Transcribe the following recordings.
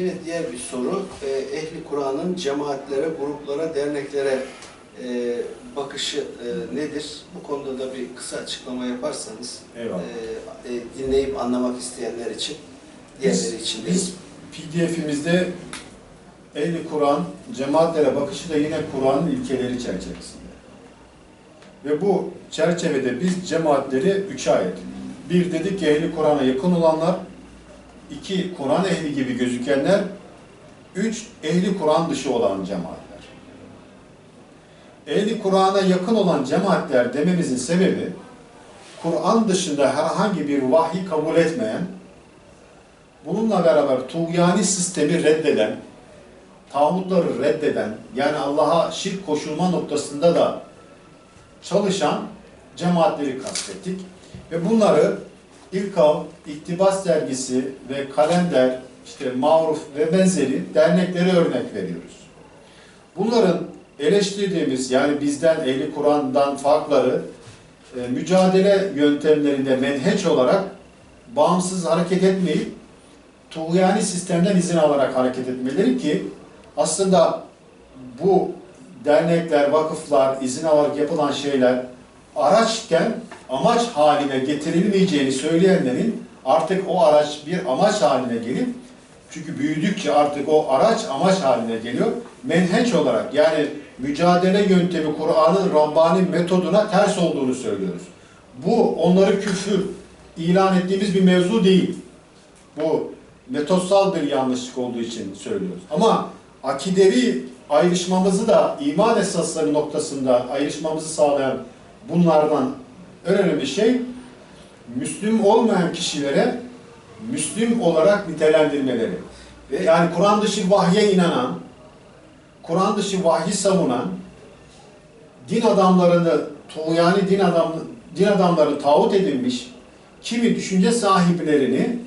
yine diğer bir soru. E, Ehli Kur'an'ın cemaatlere, gruplara, derneklere e, bakışı e, nedir? Bu konuda da bir kısa açıklama yaparsanız Eyvallah. e, e, dinleyip anlamak isteyenler için, diğerleri için de. Biz PDF'imizde Ehli Kur'an, cemaatlere bakışı da yine Kur'an'ın ilkeleri çerçevesinde. Ve bu çerçevede biz cemaatleri üçe ayırdık. Bir dedik ki Ehli Kur'an'a yakın olanlar, iki Kur'an ehli gibi gözükenler, üç Ehli Kur'an dışı olan cemaatler. Ehli Kur'an'a yakın olan cemaatler dememizin sebebi, Kur'an dışında herhangi bir vahyi kabul etmeyen, bununla beraber tuğyani sistemi reddeden, tağutları reddeden, yani Allah'a şirk koşulma noktasında da çalışan cemaatleri kastettik. Ve bunları İlkav, İktibas Dergisi ve Kalender, işte Maruf ve benzeri derneklere örnek veriyoruz. Bunların eleştirdiğimiz yani bizden ehli Kur'an'dan farkları e, mücadele yöntemlerinde menheç olarak bağımsız hareket etmeyip tuğyani sistemden izin alarak hareket etmeleri ki aslında bu dernekler, vakıflar, izin alarak yapılan şeyler araçken amaç haline getirilmeyeceğini söyleyenlerin artık o araç bir amaç haline gelip çünkü büyüdükçe artık o araç amaç haline geliyor. Menheç olarak yani mücadele yöntemi Kur'an'ın Rabbani metoduna ters olduğunu söylüyoruz. Bu onları küfür ilan ettiğimiz bir mevzu değil. Bu metotsal bir yanlışlık olduğu için söylüyoruz. Ama akidevi ayrışmamızı da iman esasları noktasında ayrışmamızı sağlayan bunlardan en önemli şey Müslüm olmayan kişilere Müslüm olarak nitelendirmeleri. Ve Yani Kur'an dışı vahye inanan, Kur'an dışı vahyi savunan, din adamlarını, tuğyani din, adam, din adamları tağut edilmiş kimi düşünce sahiplerini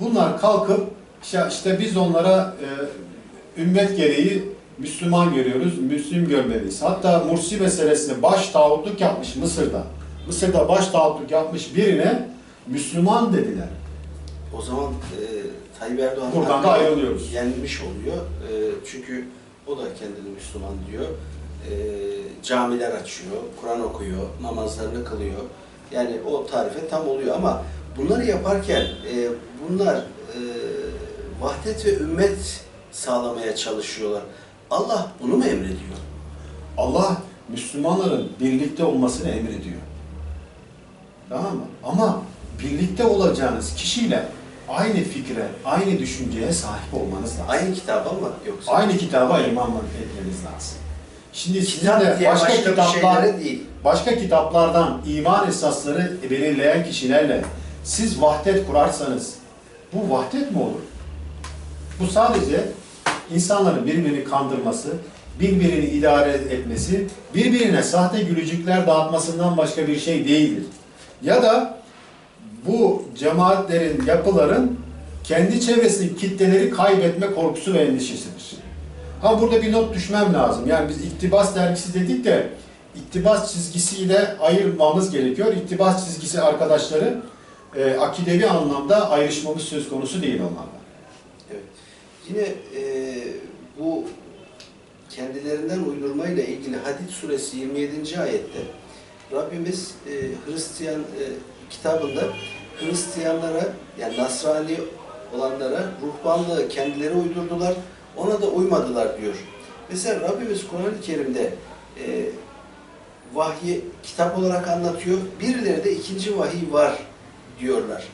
bunlar kalkıp işte, biz onlara e, ümmet gereği Müslüman görüyoruz, Müslüm görmeliyiz. Hatta Mursi meselesinde baş tağutluk yapmış Mısır'da. Mısır'da baş tağutluk yapmış birine Müslüman dediler. o zaman e, Tayyip Erdoğan Buradan da ayrılıyoruz. yenmiş oluyor. E, çünkü o da kendini Müslüman diyor. E, camiler açıyor, Kur'an okuyor, namazlarını kılıyor. Yani o tarife tam oluyor ama bunları yaparken e, bunlar e, vahdet ve ümmet sağlamaya çalışıyorlar. Allah bunu mu emrediyor? Allah Müslümanların birlikte olmasını emrediyor. Tamam mı? Ama birlikte olacağınız kişiyle aynı fikre, aynı düşünceye sahip olmanız lazım. Aynı kitaba mı yoksa? Aynı kitaba iman etmeniz lazım. Şimdi sizin de başka, başka kitaplar, değil. başka kitaplardan iman esasları belirleyen kişilerle siz vahdet kurarsanız bu vahdet mi olur? Bu sadece insanların birbirini kandırması, birbirini idare etmesi, birbirine sahte gülücükler dağıtmasından başka bir şey değildir. Ya da bu cemaatlerin, yapıların kendi çevresindeki kitleleri kaybetme korkusu ve endişesidir. Ha burada bir not düşmem lazım. Yani biz iktibas dergisi dedik de iktibas çizgisiyle ayırmamız gerekiyor. İktibas çizgisi arkadaşları e, akidevi anlamda ayrışmamız söz konusu değil onlarla. Evet. Yine e, bu kendilerinden uydurmayla ilgili Hadid suresi 27. ayette Rabbimiz e, Hristiyan e, kitabında Hristiyanlara yani Nasrani olanlara ruhbanlığı kendileri uydurdular. Ona da uymadılar diyor. Mesela Rabbimiz Kur'an-ı Kerim'de e, vahyi kitap olarak anlatıyor. Birileri de ikinci vahiy var diyorlar.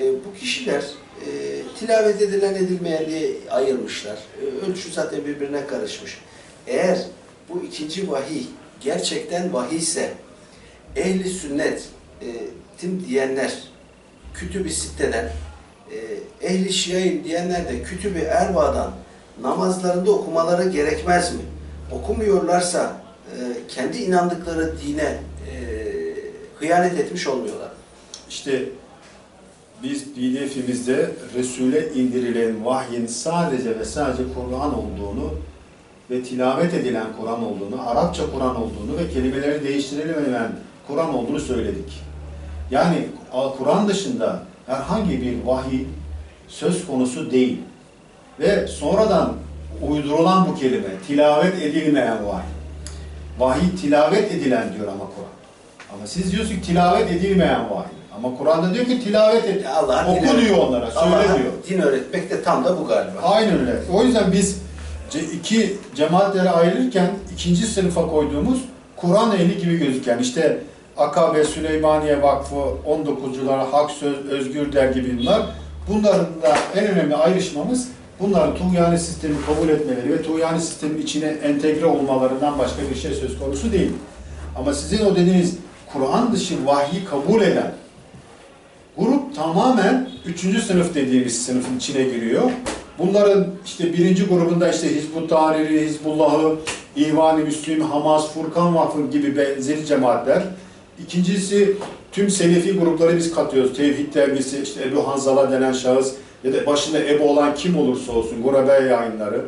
E, bu kişiler e, tilavet edilen edilmeyen diye ayırmışlar. E, ölçü zaten birbirine karışmış. Eğer bu ikinci vahiy gerçekten vahiy ise ehli sünnet e, tim diyenler kütüb-i sitteden e, ehli şiayim diyenler de kütüb-i erba'dan namazlarında okumaları gerekmez mi? Okumuyorlarsa e, kendi inandıkları dine e, hıyanet etmiş olmuyorlar. İşte biz pdf'imizde Resul'e indirilen vahyin sadece ve sadece Kur'an olduğunu ve tilavet edilen Kur'an olduğunu, Arapça Kur'an olduğunu ve kelimeleri değiştirilemeyen Kur'an olduğunu söyledik. Yani Kur'an dışında herhangi bir vahiy söz konusu değil. ve sonradan uydurulan bu kelime, tilavet edilmeyen vahiy. Vahiy tilavet edilen diyor ama Kur'an. Ama siz diyorsunuz ki tilavet edilmeyen vahiy. Ama Kur'an'da diyor ki tilavet et. Ya Allah'ın Oku diyor onlara, söyle diyor. din öğretmek de tam da bu galiba. Aynen öyle. O yüzden biz iki cemaatlere ayrılırken ikinci sınıfa koyduğumuz Kur'an ehli gibi gözüken işte Akabe, Süleymaniye Vakfı, 19'cular, Hak Söz, Özgür Der gibi bunlar. Bunların da en önemli ayrışmamız bunların tuğyani sistemi kabul etmeleri ve tuğyani sistemin içine entegre olmalarından başka bir şey söz konusu değil. Ama sizin o dediğiniz Kur'an dışı vahyi kabul eden Grup tamamen üçüncü sınıf dediğimiz sınıfın içine giriyor. Bunların işte birinci grubunda işte Hizbut Tahrir, Hizbullah'ı, İhvan-ı Müslim, Hamas, Furkan Vakfı gibi benzeri cemaatler. İkincisi tüm Selefi grupları biz katıyoruz. Tevhid dergisi, işte Ebu Hanzala denen şahıs ya da başında Ebu olan kim olursa olsun, Gurabe yayınları.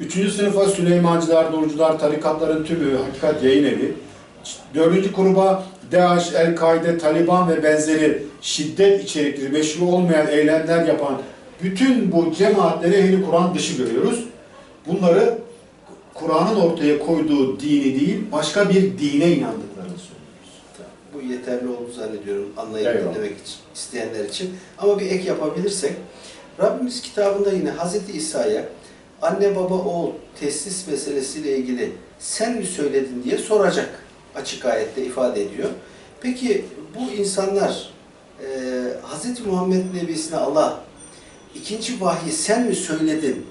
Üçüncü sınıfa Süleymancılar, Nurcular, tarikatların tümü, Hakikat Yayın Evi. Dördüncü gruba DAEŞ, El-Kaide, Taliban ve benzeri şiddet içerikli, meşru olmayan eylemler yapan bütün bu cemaatleri ehli Kur'an dışı görüyoruz. Bunları Kur'an'ın ortaya koyduğu dini değil, başka bir dine. Bu yeterli oldu zannediyorum anlayıp Eyvallah. dinlemek için, isteyenler için. Ama bir ek yapabilirsek, Rabbimiz kitabında yine Hz. İsa'ya anne baba oğul teslis meselesiyle ilgili sen mi söyledin diye soracak açık ayette ifade ediyor. Peki bu insanlar e, Hz. Muhammed Nebisi'ne Allah ikinci vahyi sen mi söyledin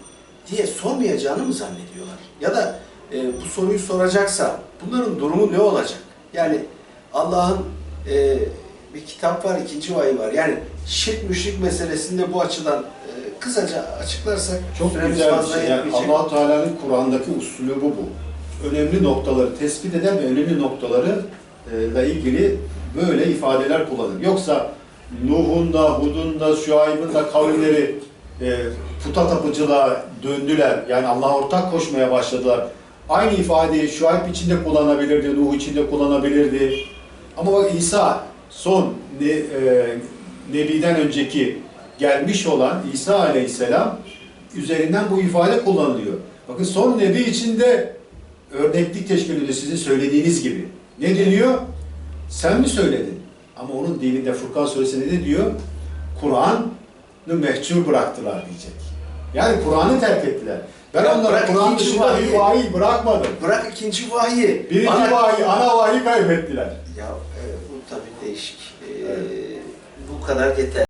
diye sormayacağını mı zannediyorlar? Ya da e, bu soruyu soracaksa bunların durumu ne olacak? Yani Allah'ın e, bir kitap var, ikinci vahiy var. Yani şirk müşrik meselesinde bu açıdan e, kısaca açıklarsak Çok güzel bir şey. Yani allah Teala'nın Kur'an'daki usulü bu. Önemli noktaları tespit eden ve önemli noktaları e, ile ilgili böyle ifadeler kullanır. Yoksa Nuh'un da, Hud'un da, Şuayb'ın da kavimleri e, puta tapıcılığa döndüler. Yani Allah'a ortak koşmaya başladılar. Aynı ifadeyi Şuayb için de kullanabilirdi, Nuh için de kullanabilirdi. Ama bak İsa son ne, e, Nebi'den önceki gelmiş olan İsa Aleyhisselam üzerinden bu ifade kullanılıyor. Bakın son Nebi içinde örneklik teşkil ediyor sizin söylediğiniz gibi. Ne deniyor? Sen mi söyledin? Ama onun dilinde Furkan suresinde ne diyor? Kur'an'ı mehcur bıraktılar diyecek. Yani Kur'an'ı terk ettiler. Ben Ya onlara bırak Kur'an dışında bir vahiy. vahiy bırakmadım. Bırak ikinci vahyi. Birinci Bana- vahiy, ana vahiy kaybettiler. Ya e, bu tabii değişik. E, Evet. Bu kadar yeter.